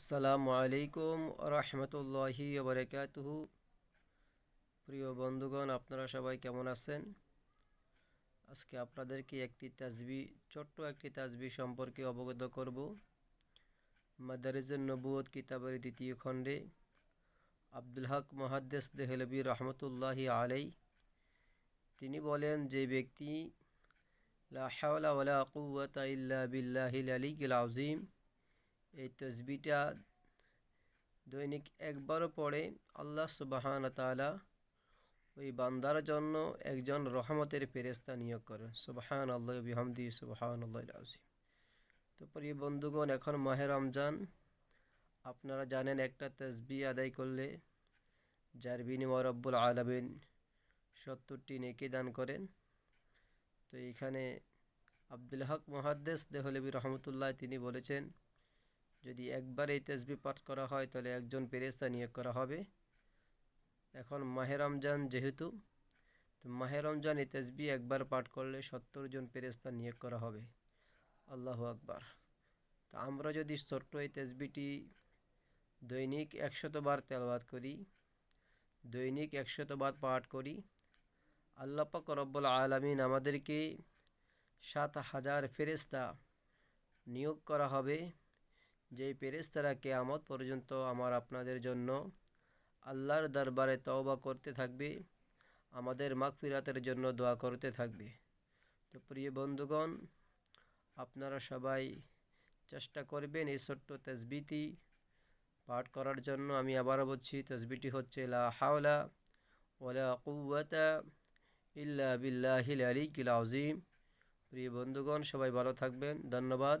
আসসালামু আলাইকুম রহমতুল্লাহি ওবরাকাতুহু প্রিয় বন্ধুগণ, আপনারা সবাই কেমন আছেন? আজকে আপনাদেরকে একটি তাজবি, ছোট্ট একটি তাজবি সম্পর্কে অবগত করব। মাদারিজুল নবুয়ত কিতাবের দ্বিতীয় খণ্ডে আব্দুল হক মহাদ্দেস দেহলবি রহমতুল্লাহি আলাই তিনি বলেন, যে ব্যক্তি লা হাওলা ওয়ালা কুওয়াতা ইল্লা বিল্লাহিল আলিয়্যিল আযীম এই তসবিটা দৈনিক একবারও পড়ে। আল্লাহ সুবাহান তালা ওই বান্দার জন্য একজন রহমতের ফেরেস্তা নিয়োগ করে সুবাহান আল্লাহ বিহামদি সুবাহান আল্লাহ তো প্রিয় বন্ধুগণ, এখন মাহে রমজান। আপনারা জানেন একটা তসবি আদায় করলে যার বিনিময় রব্বুল আলমিন সত্তরটি নেকি দান করেন। তো এইখানে আব্দুল হক মহাদ্দেস দেহলবি রহমতুল্লাহ তিনি বলেছেন যদি একবার এই তেসবি পাঠ করা হয়, তাহলে একজন পেরেস্তা নিয়োগ করা হবে। এখন মাহে রমজান যেহেতু, তো মাহে রমজান এই তেসবি একবার পাঠ করলে সত্তর জন পেরেস্তা নিয়োগ করা হবে। আল্লাহ আকবার। তো আমরা যদি ছোট্ট এই তেসবিটি দৈনিক একশতবার তেলবাদ করি, দৈনিক একশতবার পাঠ করি আল্লাপাক রব্বুল আলমিন আমাদেরকে সাত হাজার ফেরেস্তা নিয়োগ করা হবে। যেই পেরেস্তারা কেয়ামত পর্যন্ত আমার আপনাদের জন্য আল্লাহর দরবারে তওবা করতে থাকবে, আমাদের মাগফিরাতের জন্য দোয়া করতে থাকবে। তো প্রিয় বন্ধুগণ, আপনারা সবাই চেষ্টা করবেন এই ছোট্ট তসবিটি পাঠ করার জন্য। আমি আবারও বলছি তসবিটি হচ্ছে, লা হাওলা ওলা কুয়াতা ইল্লা বিল্লাহিল আলিকিল আজিম প্রিয় বন্ধুগণ, সবাই ভালো থাকবেন। ধন্যবাদ।